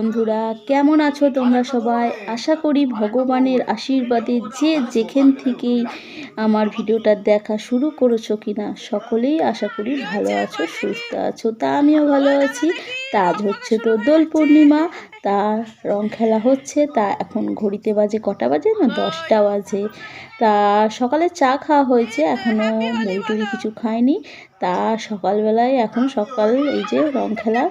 বন্ধুরা, কেমন আছো তোমরা সবাই? আশা করি ভগবানের আশীর্বাদে যে যেখান থেকেই আমার ভিডিওটা দেখা শুরু করেছ কিনা, সকলেই আশা করি ভালো আছো, সুস্থ আছো। তা আমিও ভালো আছি। তা আজ হচ্ছে তো দোল পূর্ণিমা, তা রং খেলা হচ্ছে, তা এখন ঘড়িতে বাজে কটা বাজে না? দশটা বাজে। তা সকালে চা খাওয়া হয়েছে এখনও মুড়ি কিছু খায়নি তা সকালবেলায় এখন সকাল, এই যে রং খেলা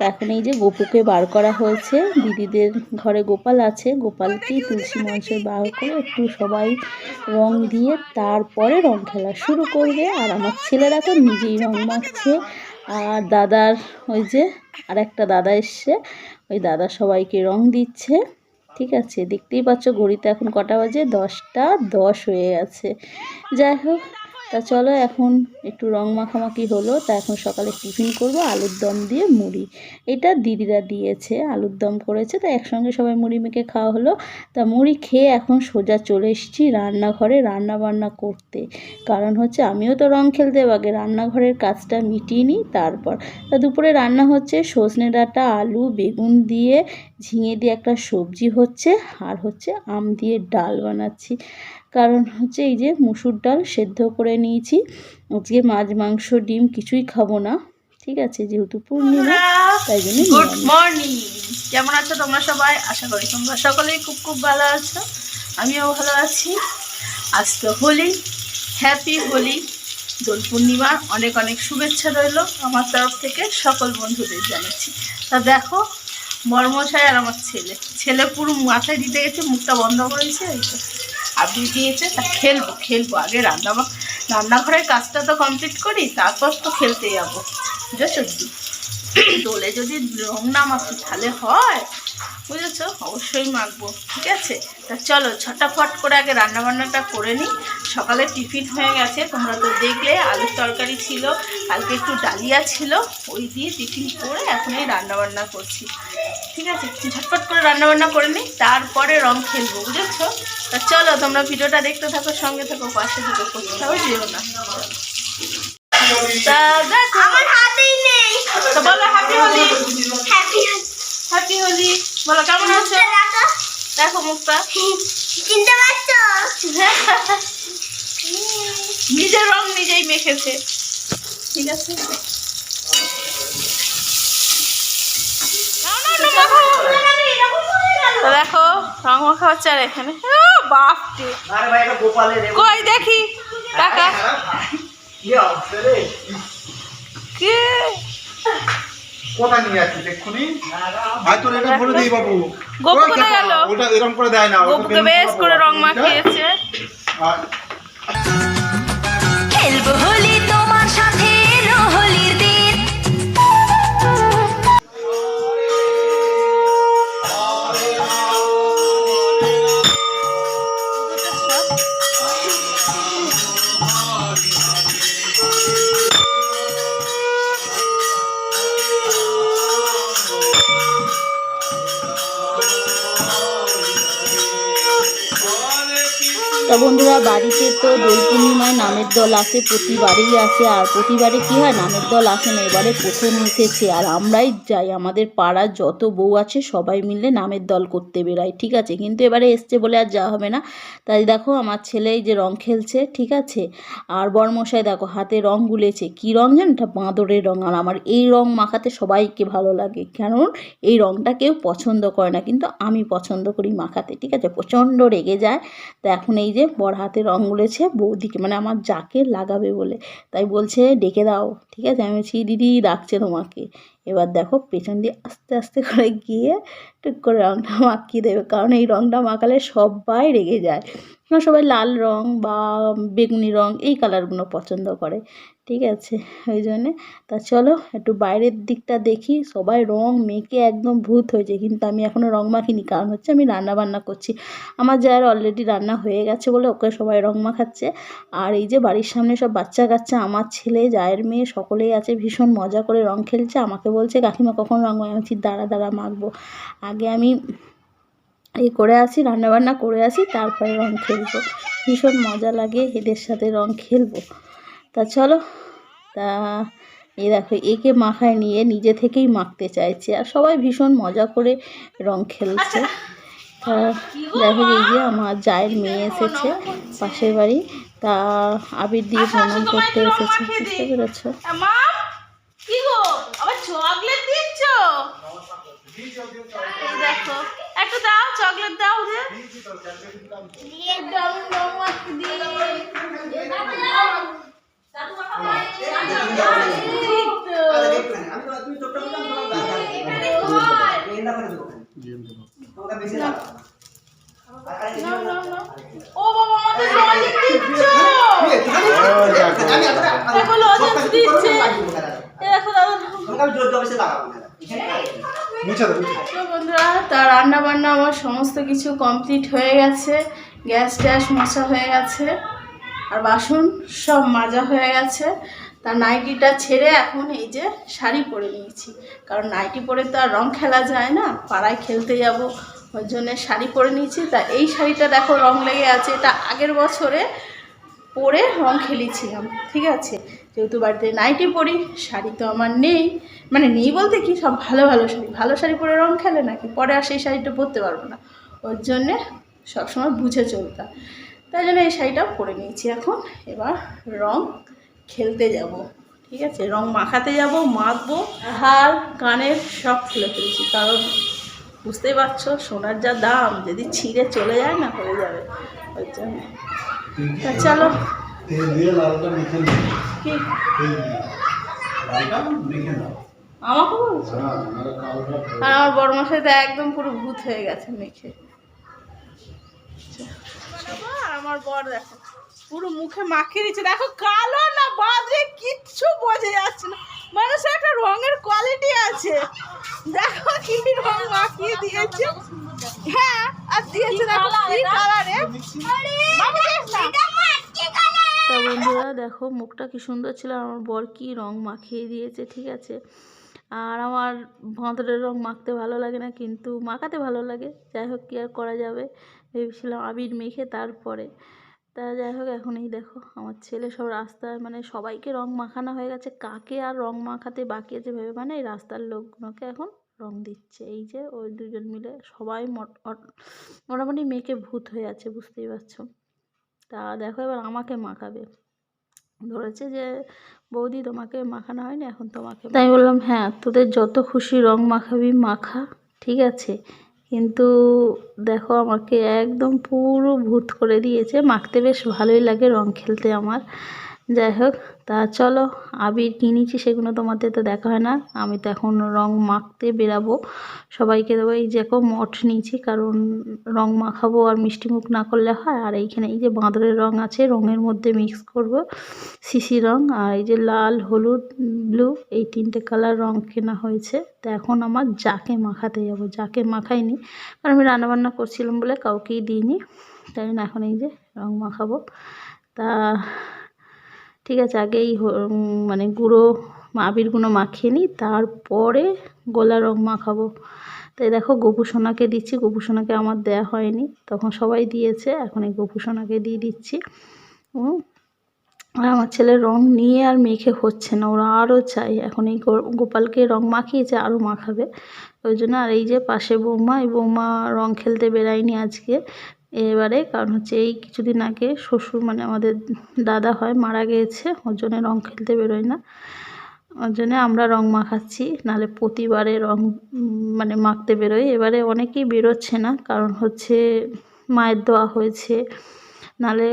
এখন এই যে গোপুকে বার করা হয়েছে, দিদিদের ঘরে গোপাল আছে গোপালকেই তুলসী মঞ্চে বার করে একটু সবাই রং দিয়ে তারপরে রং খেলা শুরু করবে। আর আমার ছেলেরা তো নিজেই রং মাখছে। আর দাদার ওই যে আর একটা দাদা এসছে, ওই দাদা সবাইকে রং দিচ্ছে। ঠিক আছে, দেখতেই পাচ্ছ ঘড়িতে এখন কটা বাজে, দশটা দশ হয়ে গেছে। যাই হোক তা চলো এখন একটু রং মাখামাখি হলো, তা এখন সকালে টিফিন করব, আলুর দম দিয়ে মুড়ি। এটা দিদিরা দিয়েছে, আলুর দম করেছে, তা একসঙ্গে সবাই মুড়ি মেখে খাওয়া হলো। তা মুড়ি খেয়ে এখন সোজা চলে এসেছি রান্নাঘরে রান্না বান্না করতে। কারণ হচ্ছে আমিও তো রং খেলতে আগে রান্নাঘরের কাজটা মিটিয়ে নিই তারপর। তা দুপুরে রান্না হচ্ছে সজনে ডাঁটা, আলু, বেগুন দিয়ে ঝিঙে দিয়ে একটা সবজি হচ্ছে আর হচ্ছে আম দিয়ে ডাল বানাচ্ছি। কারণ হচ্ছে এই যে মুসুর ডাল সেদ্ধ করে নিয়েছি আজকে মাছ মাংস ডিম কিছুই খাব না ঠিক আছে? যেহেতু পূর্ণিমা তাই জন্য গুড মর্নিং কেমন আছো তোমরা সবাই? আশা করি তোমরা সকলেই খুব খুব ভালো আছো। আমিও ভালো আছি। আজ তো হোলি হ্যাপি হোলি। দোল পূর্ণিমার অনেক অনেক শুভেচ্ছা রইল আমার তরফ থেকে সকল বন্ধুদের জানাচ্ছি। তা দেখো মর্মশাই আর আমার ছেলে। ছেলে পুরো মাথায় দিতে গেছে, মুখটা বন্ধ করেছে আপনি দিয়েছে তা খেলব খেলব, আগে রান্না রান্নাঘরের কাজটা তো কমপ্লিট করি, তারপর তো খেলতে যাব। বুঝেছ? দোলে যদি রং না মাখি, তাহলে হয়। বুঝেছ? অবশ্যই মাখবো, ঠিক আছে? তা চলো, ছটাফট করে আগে রান্নাবান্নাটা করে নিই। সকালে টিফিন হয়ে গেছে তোমরা তো দেখলে আলুর তরকারি ছিল কালকে একটু ডালিয়া ছিল ওই দিয়ে টিফিন করে এখন এই রান্নাবান্না করছি। ঠিক আছে? ঝটপট করে রান্নাবান্না করে নিই তারপরে রং খেলব বুঝেছ? তা চলো তোমরা ভিডিওটা দেখতে থাকো সঙ্গে থাকো পাশে থাকো কোথাও যেও না। তা দেখো। আমার হাতেই নেই। তো বলো happy Holi happy happy Holi বলো কেমন আছো? দেখো। মুখটা। চিনতে পারছ? নিজের রং নিজেই মেখেছে। ঠিক আছে? দেখো রং মাখা হচ্ছে আর এখানে। ও, বাপ রে। আরে ভাই এটা গোপালের রে। কই দেখি। টাকা। কে? কোথায় নিয়ে যাচ্ছিস এক্ষুনি? আর তোর এটা ভরে দিই বাবু। গোপু ওই কোথায় গেল? ওটা এরকম করে দেয় না গোপুকে বেশ করে রং মাখিয়েছে। খেলব হোলি তা বন্ধুরা, বাড়িতে তো দোল পূর্ণিমায় নামের দল আসে, প্রতিবারই আসে, আর প্রতিবারে কী হয়, নামের দল আসে না, এবারে প্রথম এসেছে, আর আমরাই যাই, আমাদের পাড়ার যত বউ আছে, সবাই মিলে নামের দল করতে বেরাই ঠিক আছে? কিন্তু এবারে এসছে বলে আর যাওয়া হবে না। তাই দেখো, আমার ছেলে যে রং খেলছে, ঠিক আছে? আর বরমশাই দেখো, হাতে রং গুলেছে, কি রং জানো এটা? বাঁদরের রং, আর আমার এই রং মাখাতে সবাইকে ভালো লাগে কারণ এই রংটা কেউ পছন্দ করে না, কিন্তু আমি পছন্দ করি মাখাতে, ঠিক আছে? প্রচণ্ড রেগে যায়, তা এখন এই যে বড় হাতে রং বলেছে বৌদিকে মানে আমার যাকে লাগাবে বলে। তাই বলছে, ডেকে দাও। ঠিক আছে? আমি বলছি, দিদি, ডাকছে তোমাকে। এবার দেখো পেছন দিয়ে আস্তে আস্তে করে গিয়ে টুক করে রংটা মাখিয়ে দেবে, কারণ এই রংটা মাখালে সবাই রেগে যায়। সবাই লাল রং বা বেগুনি রং এই কালারগুলো পছন্দ করে, ঠিক আছে? ওই জন্যে। তা চলো একটু বাইরের দিকটা দেখি, সবাই রং মেখে একদম ভূত হয়েছে, কিন্তু আমি এখনও রং মাখিনি, কারণ হচ্ছে আমি রান্না বান্না করছি। আমার যার অলরেডি রান্না হয়ে গেছে বলে ওকে সবাই রং মাখাচ্ছে। আর এই যে বাড়ির সামনে সব বাচ্চা কাচ্চা আমার ছেলে, জায়ের মেয়ে সকলেই আছে, ভীষণ মজা করে রং খেলছে, আমাকে বলছে কাকিমা কখন রঙ মাখবো?" আমি দাঁড়া দাঁড়া মাখবো। আগে আমি এ করে আসি রান্নাবান্না করে আসি তারপরে রং খেলব। ভীষণ মজা লাগে এদের সাথে রং খেলব। তা চলো তা এ দেখো একে মাখায় নিয়ে নিজে থেকেই মাখতে চাইছে আর সবাই ভীষণ মজা করে রং খেলছে। তা দেখো এই যে আমার জায়ের মেয়ে এসেছে পাশের বাড়ি। তা আবির দিয়ে ভ্রমণ করতে এসেছে। বুঝতে পেরেছ? কি গো আবার চকলেট দিচ্ছ দেখো একটু দাও চকলেট দাও যে। ও বাবা দিচ্ছ দিচ্ছে তো বন্ধুরা তা রান্না বান্না আমার সমস্ত কিছু কমপ্লিট হয়ে গেছে। গ্যাস ট্যাস মোছা হয়ে গেছে। আর বাসন সব মাজা হয়ে গেছে। তা নাইটিটা ছেড়ে এখন এই যে শাড়ি পরে নিয়েছি। কারণ নাইটি পরে তো আর রং খেলা যায় না পাড়ায় খেলতে যাব ওই জন্য শাড়ি পরে নিয়েছি। তা এই শাড়িটা দেখো রং লেগে আছে। এটা আগের বছরে পরে রং খেলেছিলাম ঠিক আছে? যেহেতু বাড়িতে নাইটি পরি শাড়ি তো আমার নেই। মানে নেই বলতে কি সব ভালো ভালো শাড়ি। ভালো শাড়ি পরে রং খেলে নাকি? পরে আর সেই শাড়িটা পরতে পারব না। ওর জন্যে সবসময় বুঝে চলতাম তাই জন্য এই শাড়িটা পরে নিয়েছি এখন। এবার রং খেলতে যাব। ঠিক আছে? রং মাখাতে যাব মাখবো। হার কানের সব খুলে ফেলেছি। কারণ বুঝতেই পারছ সোনার যা দাম যদি ছিঁড়ে চলে যায় না হয়ে যাবে। ওই জন্য। তা চলো। কি? আমাকে বলছো? আর আমার বড় মশাই তো একদম পুরো ভূত হয়ে গেছে মেখে। আর আমার বর দেখো পুরো মুখে মাখিয়ে দিচ্ছে। দেখো কালো না বাদরে কিচ্ছু বোঝা যাচ্ছে না। মানুষের একটা রঙের কোয়ালিটি আছে। দেখো কি রং মাখিয়ে দিয়েছে। হ্যাঁ আর দিয়েছে দেখো কি কালারে। তা বন্ধুরা দেখো মুখটা কি সুন্দর ছিল আমার বর কি রং মাখিয়ে দিয়েছে, ঠিক আছে? আর আমার ভাঁদরের রং মাখতে ভালো লাগে না, কিন্তু মাখাতে ভালো লাগে। যাই হোক, কি আর করা যাবে? ভেবেছিলাম আবির মেখে তারপরে। তা যাই হোক এখন এই দেখো, আমার ছেলে সব রাস্তায় মানে সবাইকে রং মাখানো হয়ে গেছে। কাকে আর রং মাখাতে বাকি আছে ভেবে মানে এই রাস্তার লোকগুলোকে এখন রং দিচ্ছে। এই যে ওই দুজন মিলে সবাই মোট- মোটামুটি মেয়েকে ভূত হয়ে আছে, বুঝতেই পারছ? তা দেখো এবার আমাকে মাখাবে। ধরেছে যে বৌদি তোমাকে মাখানো হয়নি এখন তোমাকে তাই বললাম হ্যাঁ তোদের যত খুশি রং মাখাবি মাখা ঠিক আছে। কিন্তু দেখো আমাকে একদম পুরো ভূত করে দিয়েছে। মাখতে বেশ ভালোই লাগে রং খেলতে আমার। যাই হোক, তা চলো আবির কিনেছি সেগুলো তোমাদের, তো দেখা হয় না। আমি তো এখন রং মাখতে বেরাবো। সবাইকে দেবো, এই যে এখন মঠ নিয়েছি, কারণ রং মাখাবো আর মিষ্টি মুখ না করলে হয়। আর এইখানে এই যে বাঁদরের রং আছে, রঙের মধ্যে মিক্স করব। সিসি রং আর এই যে লাল, হলুদ ব্লু এই তিনটে কালার রং কেনা হয়েছে। তো এখন আমার যাকে মাখাতে যাব, যাকে মাখাইনি, কারণ আমি রান্নাবান্না করছিলাম বলে কাউকেই দিইনি। তাই এখন এই যে রং মাখাবো। তা ঠিক আছে আগে এই হ- উম, মানে গুঁড়ো মাখিয়ে নিই তারপরে গোলা রং মাখাবো তাই দেখো গোপু সোনাকে দিচ্ছি গোপু সোনাকে আমার দেয়া হয়নি তখন সবাই দিয়েছে এখন এই গোপু সোনাকে দিয়ে দিচ্ছি। আর আমার ছেলের রং নিয়ে আর মেখে হচ্ছে না ওরা আরও চাই এখন এই গোপালকে রং মাখিয়েছে আরও মাখাবে ওই জন্য আর এই যে পাশে বৌমা এই বৌমা রং খেলতে বেরায়নি আজকে এবারে কারণ হচ্ছে এই কিছুদিন আগে শ্বশুর মানে আমাদের দাদা হয় মারা গিয়েছে। ওর জন্য রঙ খেলতে বেরোয় না। ওর জন্য আমরা রঙ মাখাচ্ছি নাহলে প্রতিবারে রং উম, মানে মাখতে বেরোয় এবারে অনেকেই বেরোচ্ছে না কারণ হচ্ছে মায়ের দেওয়া হয়েছে। নাহলে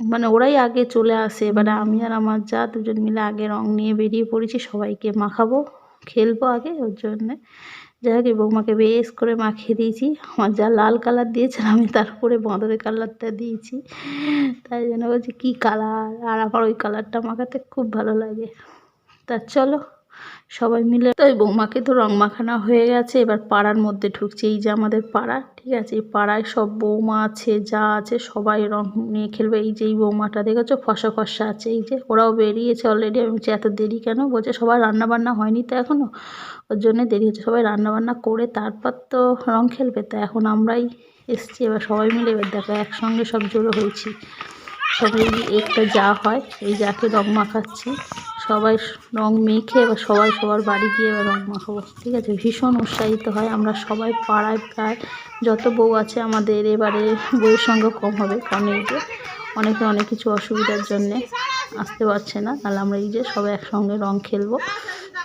মানে ওরাই আগে চলে আসে। এবারে আমি আর আমার যা দুজন মিলে আগে রং নিয়ে বেরিয়ে পড়েছি সবাইকে মাখাবো খেলব আগে ওর জন্যে। যাই হোক এই বৌমাকে বেশ করে মাখিয়ে দিয়েছি। আমার যা লাল কালার দিয়েছিলাম আমি তার উপরে বাঁদরের কালারটা দিয়েছি। তাই জন্য বলছি, কী কালার? আর আমার ওই কালারটা মাখাতে খুব ভালো লাগে। তা চলো। সবাই মিলে। তো ওই বৌমাকে তো রং মাখানো হয়ে গেছে, এবার পাড়ার মধ্যে ঢুকছে। এই যে আমাদের পাড়া, ঠিক আছে? এই পাড়ায় সব বৌমা আছে, যা আছে, সবাই রং নিয়ে খেলবে। এই যে এই বৌমাটা, দেখেছ? ফসা ফসা আছে। এই যে ওরাও বেরিয়েছে অলরেডি আমি বলছি, এত দেরি কেন? বলছে, সবার রান্না বান্না হয়নি তো এখনও ওর জন্য দেরি হচ্ছে। সবাই রান্না বান্না করে তারপর তো রং খেলবে। তো এখন আমরাই এসছি, এবার সবাই মিলে এবার দেখো, একসঙ্গে সব জড়ো হয়েছি। সবাই একটা যা হয়, এই যাকে রং মাখাচ্ছি। সবাই রং মেখে এবার সবাই সবার বাড়ি গিয়ে এবার রং মাখাবো। ঠিক আছে? ভীষণ উৎসাহিত হয়। আমরা সবাই পাড়ায় প্রায় যত বউ আছে আমাদের এবারে বউয়ের সঙ্গে কম হবে। এই যে অনেকে অনেক কিছু অসুবিধার জন্যে আসতে পারছে না। তাহলে আমরা এই যে সবাই একসঙ্গে রং খেলব।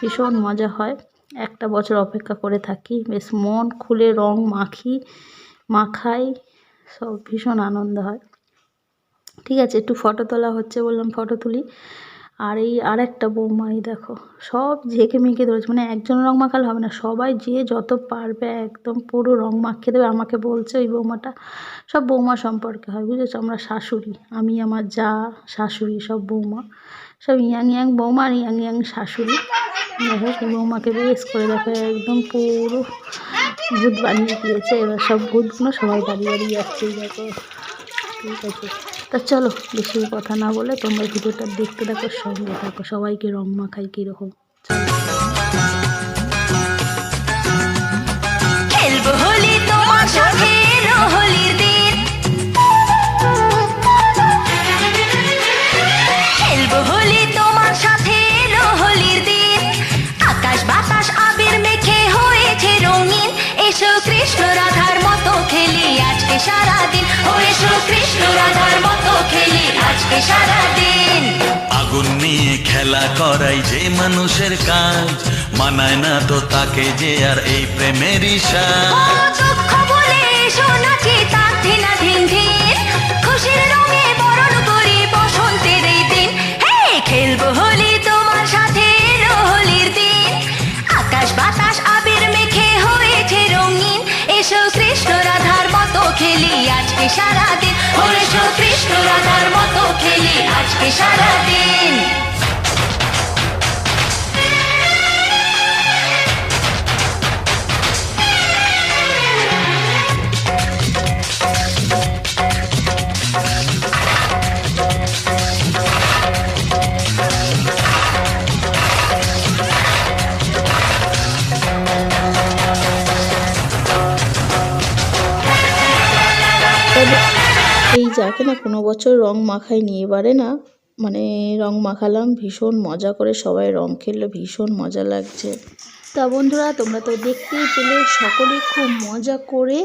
ভীষণ মজা হয়। একটা বছর অপেক্ষা করে থাকি। বেশ মন খুলে রং মাখি, মাখাই, সব ভীষণ আনন্দ হয়। ঠিক আছে? একটু ফটো তোলা হচ্ছে বললাম, ফটো তুলি। আর এই আর একটা বৌমাই, দেখো, সব ঝেঁকে মেখে ধরেছে মানে একজন রং মাখালে হবে না, সবাই যে যত পারবে একদম পুরো রং মাখিয়ে দেবে, আমাকে বলছে ওই বৌমাটা। সব বৌমা সম্পর্কে হয়, বুঝেছ? আমরা শাশুড়ি, আমি আমার যা শাশুড়ি, সব বৌমা, সব ইয়াং ইয়াং বৌমা আর ইয়াং ইয়াং শাশুড়ি। দেখো সেই বৌমাকে বেশ করে দেখো, একদম পুরো ভূত বানিয়ে দিয়েছে, এবার সব ভূতগুলো সবাই বাড়ি বাড়ি যাচ্ছে, এই দেখো। ঠিক আছে। তা চলো, বেশি কথা না বলে তোমরা ভিডিওটা দেখতে থাকো, সঙ্গে থাকো। সবাইকে রং মাখাই কীরকম? খেলব তোমার সাথে দিন। আকাশ বাতাস আবির হয়েছে রঙিন। এসো কৃষ্ণ রাধার মতো সারাদিন। ও এসো কৃষ্ণ আজকে সারাদিন। আগুন নিয়ে খেলা করাই যে মানুষের কাজ মানায় না তো তাকে যে আর এই প্রেমেরই সাজ। দুঃখ বলে এসো নাচি তার ধিনা ধিন ধিন খুশির রঙে বরণ করি বসন্তের এই দিন। হে খেলব হোলি তোমার সাথে এলো হোলির দিন। আকাশ বাতাস আবির মেখে হয়েছে রঙিন। এসো কৃষ্ণ রাধার মতো খেলি আজকে এসো কৃষ্ণ রাধার মতো খেলি আজকে সারাদিন যাকে না কোনো বছর রং মাখাইনি এবারে না মানে রং মাখালাম, ভীষণ মজা করে সবাই রং খেললো, ভীষণ মজা লাগছে। তা বন্ধুরা, তোমরা তো দেখতেই পেলে, সকলে খুব মজা করে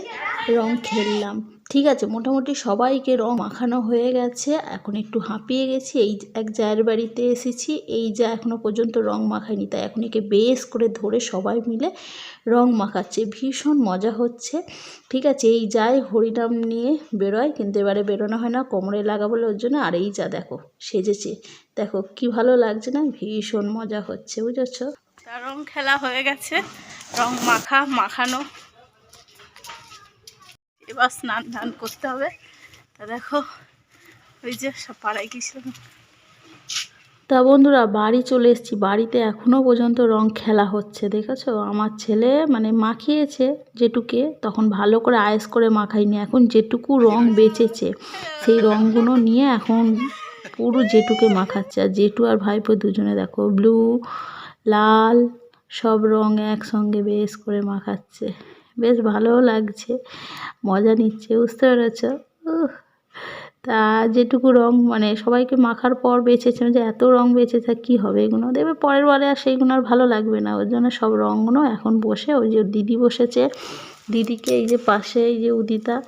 রং খেললাম। ঠিক আছে, মোটামুটি সবাইকে রং মাখানো হয়ে গেছে। এখন একটু হাঁপিয়ে গেছি, এই এক জায়ের বাড়িতে এসেছি। এই যা এখনও পর্যন্ত রং মাখায়নি, তাই এখন একে বেশ করে ধরে সবাই মিলে রং মাখাচ্ছে। ভীষণ মজা হচ্ছে। ঠিক আছে, এই যাই হরিনাম নিয়ে বেরোয়, কিন্তু এবারে বেরোনো হয় না, কোমরে লাগা বলে ওর জন্য। আর এই যা দেখো, সেজেছে। দেখো, কি ভালো লাগছে না, ভীষণ মজা হচ্ছে, বুঝেছ? রং খেলা হয়ে গেছে, রং মাখা, মাখানো। এবার স্নান ধান করতে হবে। তা দেখো, ওই যে সব পাড়ায় গেছিলাম তা বন্ধুরা, বাড়ি চলে এসেছি। বাড়িতে এখনও পর্যন্ত রং খেলা হচ্ছে, দেখেছ? আমার ছেলে মানে মাখিয়েছে যেটুকে, তখন ভালো করে আয়েস করে মাখাইনি। এখন যেটুকু রং বেঁচেছে, সেই রঙগুলো নিয়ে এখন পুরো জেঠুকে মাখাচ্ছে। আর জেঠু আর ভাইপো দুজনে দেখো, ব্লু, লাল, সব রং একসঙ্গে বেশ করে মাখাচ্ছে। বেশ ভালোও লাগছে। মজা নিচ্ছে বুঝতে পেরেছ? তা যেটুকু রং মানে সবাইকে মাখার পর বেঁচেছে যে এত রং বেঁচে থাক কী হবে এগুলো? দেখবে পরের বারে আর সেইগুলো আর ভালো লাগবে না। ওর জন্য সব রঙগুলো এখন বসে ওই যে দিদি বসেছে। দিদিকে এই যে পাশে এই যে উদিতা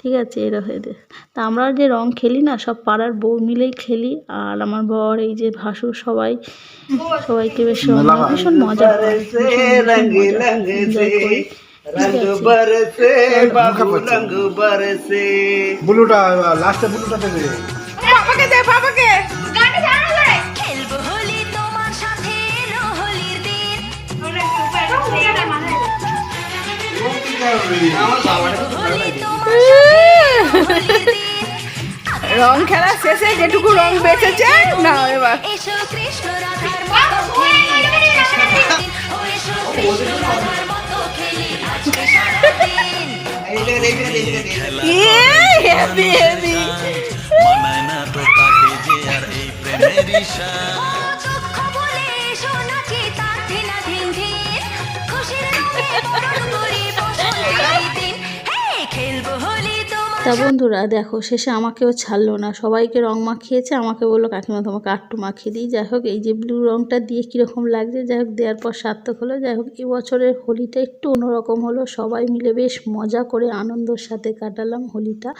ঠিক আছে এরা হয়ে দে। তা আমরা যে রং খেলি না সব পাড়ার বউ মিলেই খেলি। আর আমার বর এই যে ভাসুর সবাই সবাইকে বেশ। ভীষণ মজা হয়। রঙ বরসে বাবু রঙ বরসে ব্লুটা লাস্টে ব্লুটা দেবে বাবাকে দে বাবাকে রং খেলা শেষে যেটুকু রং বেঁচেছে না এবার কৃষ্ণ রাধার ইয়ে, মানায় না তো তাকে যে আর এই প্রেমেরই সাজ তা বন্ধুরা দেখো, শেষে আমাকেও ছাড়লো না। সবাইকে রং মাখিয়েছে, আমাকে বলল, কাকিমা, তোমাকে আটটু মাখিয়ে দিই। যাই হোক, এই যে ব্লু রংটা দিয়ে কীরকম লাগছে, যাই হোক, দেওয়ার পর সার্থক হলো। যাই হোক এবছরের হোলিটা একটু অন্যরকম হলো। সবাই মিলে বেশ মজা করে আনন্দের সাথে কাটালাম হোলিটা।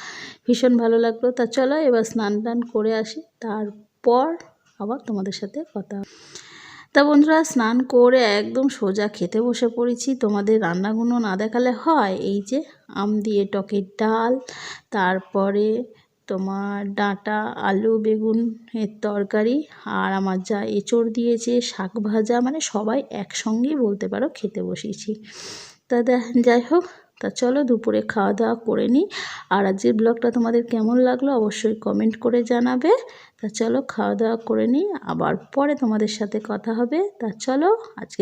ভীষণ ভালো লাগল। তা চলো, এবার স্নান টান করে আসি। তারপর আবার তোমাদের সাথে কথা। তা বন্ধুরা স্নান করে একদম সোজা খেতে বসে পড়েছি। তোমাদের রান্নাগুলো না দেখালে হয়? এই যে আম দিয়ে টকের ডাল, তারপরে তোমার ডাঁটা, আলু, বেগুন এর তরকারি আর আমার যা এঁচড় দিয়েছে, শাক ভাজা মানে সবাই একসঙ্গেই বলতে পারো খেতে বসেছি। তা যাই হোক, তা চলো দুপুরে খাওয়া দাওয়া করে নিই। আর আজকের ব্লগটা তোমাদের কেমন লাগল অবশ্যই কমেন্ট করে জানাবে। তা চলো খাওয়া দাওয়া করে নিই, আবার পরে তোমাদের সাথে কথা হবে। তা চলো, আজকে